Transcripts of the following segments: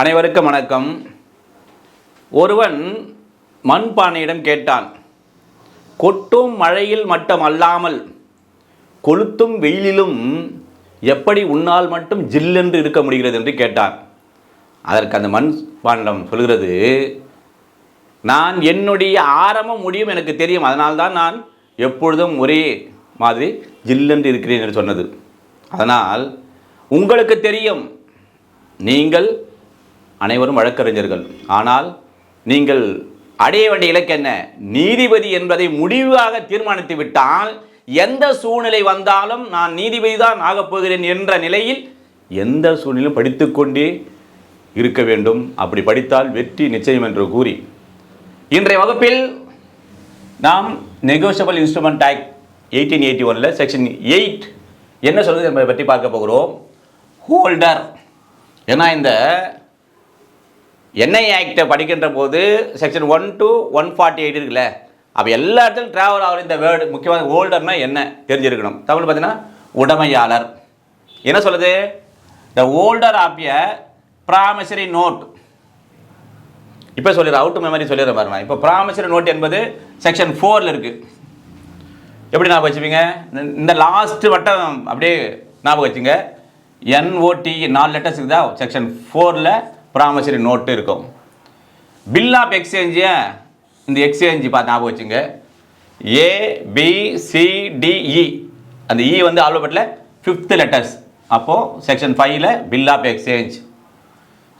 அனைவருக்கும் வணக்கம். ஒருவன் மண்பானையிடம் கேட்டான் கொட்டும் மழையில் மட்டும் அல்லாமல் கொளுத்தும் வெயிலிலும் எப்படி உன்னால் மட்டும் ஜில்லென்று இருக்க முடிகிறது? என்று கேட்டான். அதற்கு அந்த மண் பாண்டம் சொல்கிறது நான் என்னுடைய ஆரம்பம் முடியும் எனக்கு தெரியும். அதனால்தான் நான் எப்பொழுதும் ஒரே மாதிரி ஜில்லென்று இருக்கிறேன் என்று சொன்னது. அதனால் உங்களுக்கு தெரியும் நீங்கள் அனைவரும் வழக்கறிஞர்கள். ஆனால் நீங்கள் அடைய வேண்டிய இலக்கு என்ன? நீதிபதி என்பதை முடிவாக தீர்மானித்து விட்டால் எந்த சூழ்நிலை வந்தாலும் நான் நீதிபதி தான் ஆகப் போகிறேன் என்ற நிலையில் எந்த சூழ்நிலையும் படித்துக்கொண்டே இருக்க வேண்டும். அப்படி படித்தால் வெற்றி நிச்சயம் என்று கூறி. இன்றைய வகுப்பில் நாம் negotiable instrument act eighteen eighty ஒனில் செக்ஷன் எயிட் என்ன சொல்கிறது என்பதை பற்றி பார்க்க போகிறோம். ஹோல்டர் ஏன்னா இந்த என்ஐ ஆக்டை படிக்கின்ற போது section one to one forty eight இருக்குல்ல? அப்போ எல்லா இடத்துலையும் ட்ராவல் ஆகிற இந்த வேர்டு முக்கியமான ஓல்டர்னா என்ன? தெரிஞ்சிருக்கணும். தமிழ் பார்த்தீங்கன்னா உடமையாளர். என்ன சொல்லுது? The holder of a promissory note இப்போ சொல்லிடுறேன் அவுட் மெமரி சொல்லிடுறேன் பாருங்க. இப்போ ப்ராமிசரி நோட் என்பது செக்ஷன் ஃபோரில் இருக்குது எப்படி ஞாபகம் வச்சுப்பீங்க? இந்த- இந்த லாஸ்ட் வட்டம் அப்படியே ஞாபகம் வச்சுங்க. என்ஓடி நாலு லெட்டர்ஸ் இருக்குதா? செக்ஷன் ஃபோரில் ப்ராமசரி நோட்டு இருக்கும். பில் ஆஃப் எக்ஸ்சேஞ்சு இந்த எக்ஸ்சேஞ்சு பார்த்து ஞாபகம் வச்சுங்க. ஏ பி சி அந்த இ வந்து ஆல்பபெட்டில் ஃபிஃப்த்து லெட்டர்ஸ் அப்போது செக்ஷன் ஃபைவ்ல பில் ஆஃப் எக்ஸ்சேஞ்ச்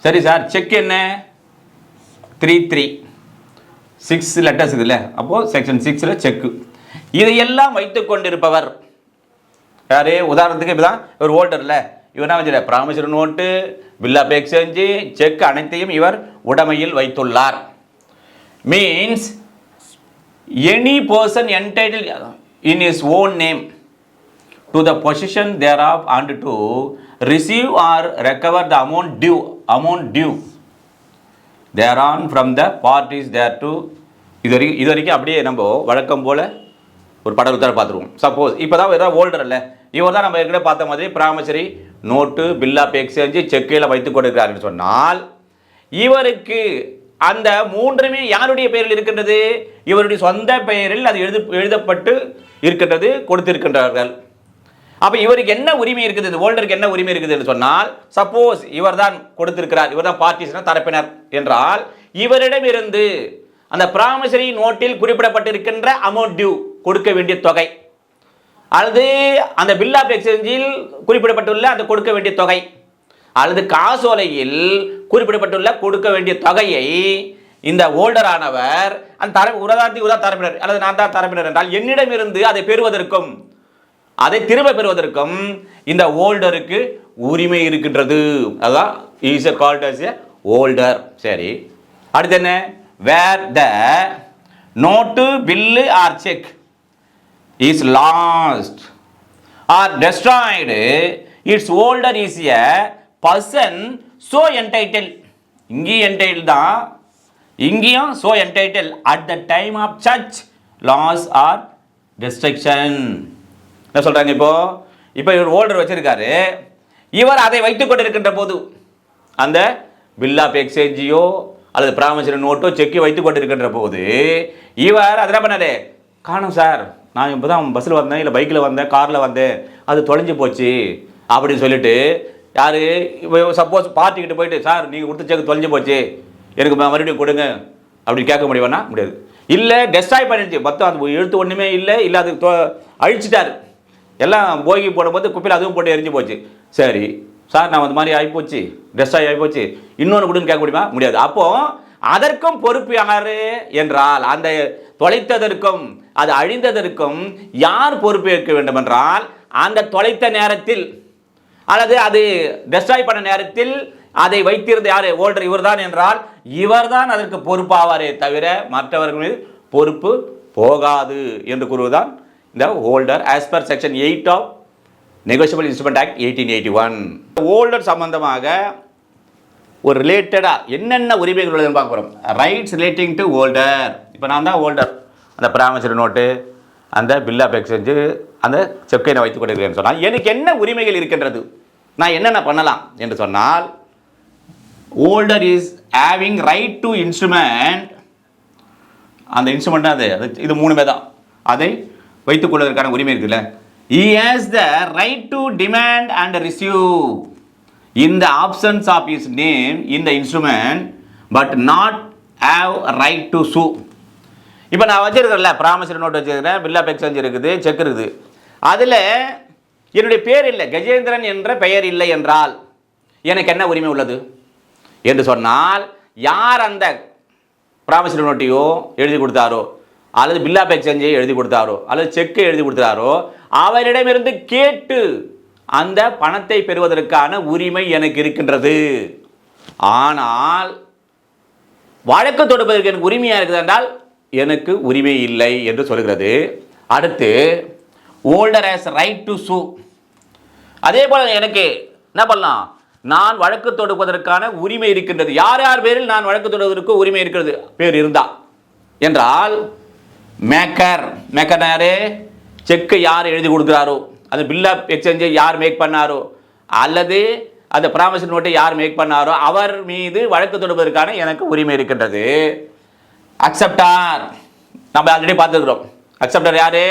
சரி சார் செக் என்ன? த்ரீ த்ரீ சிக்ஸ் லெட்டர்ஸ் இதில் அப்போது செக்ஷன் சிக்ஸில் செக்கு இதையெல்லாம் வைத்து கொண்டிருப்பவர் யார்? உதாரணத்துக்கு இப்போ தான் ஒரு ஓல்டரில் இவர் என்ன வச்சுரு promissory note bill of exchange cheque அனைத்தையும் இவர் உடைமையில் வைத்துள்ளார். Means any person entitle in his own name to the position thereof and to receive or recover the amount due amount due thereon from the parties thereto இது வரைக்கும் இது வரைக்கும் அப்படியே நம்ம வழக்கம் போல் ஒரு படம் உத்தர பார்த்துருவோம். சப்போஸ் இப்போ தான் ஏதாவது ஓல்டர் இல்லை. இவர் தான் நம்ம ஏற்கனவே பார்த்த மாதிரி promissory note bill of exchange செக்கில் வைத்து கொடுக்கிறாருன்னு சொன்னால் இவருக்கு அந்த மூன்றுமே யாருடைய பெயரில் இருக்கின்றது? இவருடைய சொந்த பெயரில் அது எழுது எழுதப்பட்டு இருக்கின்றது கொடுத்திருக்கின்றார்கள். அப்போ இவருக்கு என்ன உரிமை இருக்குது? இந்த ஓல்டருக்கு என்ன உரிமை இருக்குதுன்னு சொன்னால் சப்போஸ் இவர் தான் கொடுத்திருக்கிறார் இவர் தான் பார்ட்டிஸ்னா தரப்பினர் என்றால் இவரிடமிருந்து அந்த பிராமசரி நோட்டில் குறிப்பிடப்பட்டிருக்கின்ற அமௌண்ட் டியூ கொடுக்க வேண்டிய தொகை அல்லது அந்த பில் ஆஃப் எக்ஸ்சேஞ்சில் குறிப்பிடப்பட்டுள்ள அந்த கொடுக்க வேண்டிய தொகை அல்லது காசோலையில் குறிப்பிடப்பட்டுள்ள கொடுக்க வேண்டிய தொகையை இந்த ஓல்டர் ஆனவர் அந்த தர உரதாந்தி உதா தரப்பினர் அல்லது நான் தான் தரப்பினர் என்றால் என்னிடமிருந்து அதை பெறுவதற்கும் அதை திரும்ப பெறுவதற்கும் இந்த ஓல்டருக்கு உரிமை இருக்கின்றது. அதான் is a called as a holder சரி. அடுத்து என்ன? Where the note bill or cheque is lost or destroyed its holder is a person so entitle இங்கேயும் என்டைட்டில் தான். இங்கேயும் so entitle at the time of search loss or destruction என்ன சொல்கிறாங்க இப்போ? இப்போ இவர் ஓல்டர் வச்சிருக்காரு. இவர் அதை வைத்துக் கொண்டிருக்கின்ற போது அந்த பில் ஆஃப் எக்ஸ்சேஞ்சியோ அல்லது ப்ராமிசரி நோட்டோ செக்கி வைத்துக் கொண்டிருக்கின்ற போது இவர் அதை என்ன பண்ணாரு? காணும் சார் நான் இப்போ தான் பஸ்ஸில் வந்தேன் இல்லை பைக்கில் வந்தேன் காரில் வந்தேன் அது தொலைஞ்சு போச்சு அப்படின்னு சொல்லிட்டு யார் சப்போஸ் பார்ட்டிக்கிட்ட போயிட்டு சார் நீங்கள் கொடுத்த செக் தொலைஞ்சு போச்சு எனக்கு மறுபடியும் கொடுங்க அப்படி கேட்க முடியுமானா முடியாது. இல்லை டெஸ்ட்ராய் பண்ணிடுச்சு. மொத்தம் அது எழுத்து ஒன்றுமே இல்லை இல்லை அது தொ- எல்லாம் போகி போடும்போது குப்பையில் அதுவும் போட்டு எரிஞ்சு போச்சு. சரி சார் நான் அந்த மாதிரி ஆகிப்போச்சு டெஸ்ட்ராய் ஆகிப்போச்சு இன்னொன்று கொடுன்னு கேட்க முடியுமா? முடியாது. அப்போது அதற்கும் பொறுப்பு யார் என்றால் அந்த தொலைத்ததற்கும் அது அழிந்ததற்கும் யார் பொறுப்பேற்க வேண்டும் என்றால் அந்த தொலைத்த நேரத்தில் அல்லது அது டெஸ்ட்ராய் பண்ண நேரத்தில் அதை வைத்திருந்த யார்? ஓல்டர் இவர்தான் என்றால் இவர்தான் அதற்கு பொறுப்பாவாரே தவிர மற்றவர்கள் மீது பொறுப்பு போகாது என்று கூறுவதுதான் இந்த holder as per section eight of negotiable instrument act eighteen eighty one holder சம்பந்தமாக ஒரு ரிலேட்டடாக என்னென்ன உரிமைகள் உள்ளதுன்னு பார்க்க போகிறோம் ரைட்ஸ் ரிலேட்டிங் டு ஓல்டர் இப்போ நான் தான் ஓல்டர் அந்த ப்ராமிசரி நோட்டு அந்த பில் ஆஃப் எக்ஸ்சேஞ்சு அந்த செக்கை நான் வைத்துக் கொண்டிருக்கிறேன்னு சொன்னால் எனக்கு என்ன உரிமைகள் இருக்கின்றது? நான் என்னென்ன பண்ணலாம்? என்று சொன்னால் holder is having right to instrument அந்த இன்ஸ்ட்ருமெண்ட் அது. அது இது மூணுமே தான். அதை வைத்துக் கொள்வதற்கான உரிமை இருக்குல்ல. He has the right to demand and receive in the absence of his name in the instrument but not have right to sue. இப்போ நான் வச்சிருக்கிறேன்ல ப்ராமிசரி நோட் வச்சிருக்கிறேன் பில் ஆஃப் எக்ஸ்சேஞ்ச் இருக்குது செக் இருக்குது. அதில் என்னுடைய பேர் இல்லை கஜேந்திரன் என்ற பெயர் இல்லை என்றால் எனக்கு என்ன உரிமை உள்ளது? என்று சொன்னால் யார் அந்த ப்ராமிசரி நோட்டையோ எழுதி கொடுத்தாரோ அல்லது பில் ஆஃப் எக்ஸ்சேஞ்சை எழுதி கொடுத்தாரோ அல்லது செக்கை எழுதி கொடுத்தாரோ அவரிடமிருந்து கேட்டு அந்த பணத்தை பெறுவதற்கான உரிமை எனக்கு இருக்கின்றது. ஆனால் வழக்கு தொடுப்பதற்கு எனக்கு உரிமையாக இருக்குது என்றால் எனக்கு உரிமை இல்லை என்று சொல்கிறது. அடுத்து ஓல்டர் ஹேஸ் ரைட் டு சூ அதே போல் எனக்கு என்ன பண்ணலாம்? நான் வழக்கு தொடுப்பதற்கான உரிமை இருக்கின்றது. யார் யார் பேரில் நான் வழக்கு தொடுவதற்கு உரிமை இருக்கிறது? பேர் இருந்தா என்றால் மேக்கர் மேக்கர் யாரு? செக்கை யார் எழுதி கொடுக்குறாரோ? அந்த பில் ஆஃப் எக்ஸ்சேஞ்சை யார் மேக் பண்ணாரோ அல்லது அந்த ப்ராமிசரி நோட்டை யார் மேக் பண்ணாரோ அவர் மீது வழக்கு தொடுப்பதற்கான எனக்கு உரிமை இருக்கின்றது. அக்செப்டார் நம்ம ஆல்ரெடி பார்த்துருக்குறோம். அக்செப்டர் யாரு?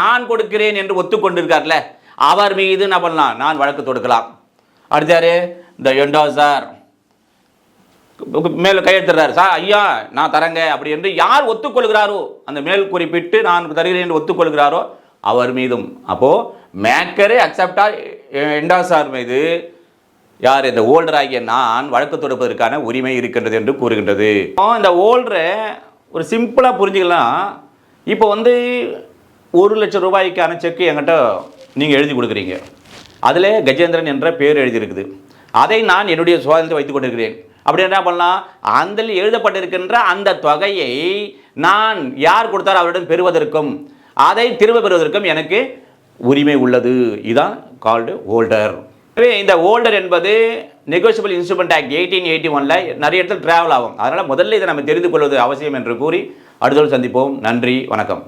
நான் கொடுக்கிறேன் என்று ஒத்துக்கொண்டிருக்கார்ல அவர் மீது என்ன பண்ணலாம் நான் வழக்கு தொடுக்கலாம். அடுத்து யாரு? இந்த எண்டோசர் மேல் கையெழுத்துறாரு சார் ஐயா நான் தரேங்க அப்படி என்று யார் ஒத்துக்கொள்கிறாரோ அந்த மேல் குறிப்பிட்டு நான் தருகிறேன் என்று ஒத்துக்கொள்கிறாரோ அவர் மீதும். அப்போது மேக்கரே அக்செப்டா எண்டாசார் மீது யார் இந்த ஓல்டர் ஆகிய நான் வழக்கு தொடுப்பதற்கான உரிமை இருக்கின்றது என்று கூறுகின்றது. இந்த ஓல்டரை ஒரு சிம்பிளாக புரிஞ்சுக்கலாம். இப்போ வந்து ஒரு லட்சம் ரூபாய்க்கான செக்கு என்கிட்ட நீங்கள் எழுதி கொடுக்குறீங்க. அதில் கஜேந்திரன் என்ற பேர் எழுதியிருக்குது. அதை நான் என்னுடைய சுவாதத்தை வைத்துக் கொண்டிருக்கிறேன். அப்படி என்ன பண்ணலாம்? அதில் எழுதப்பட்டிருக்கின்ற அந்த தொகையை நான் யார் கொடுத்தாரோ அவரிடம் பெறுவதற்கும் அதை திரும்ப பெறுவதற்கும் எனக்கு உரிமை உள்ளது. இதுதான் கால்டு ஓல்டர் எனவே இந்த ஓல்டர் என்பது negotiable instrument act eighteen eighty ஒனில் நிறைய இடத்துல டிராவல் ஆகும். அதனால் முதல்ல இதை நம்ம தெரிந்து கொள்வது அவசியம் என்று கூறி அடுத்தோடு சந்திப்போம். நன்றி வணக்கம்.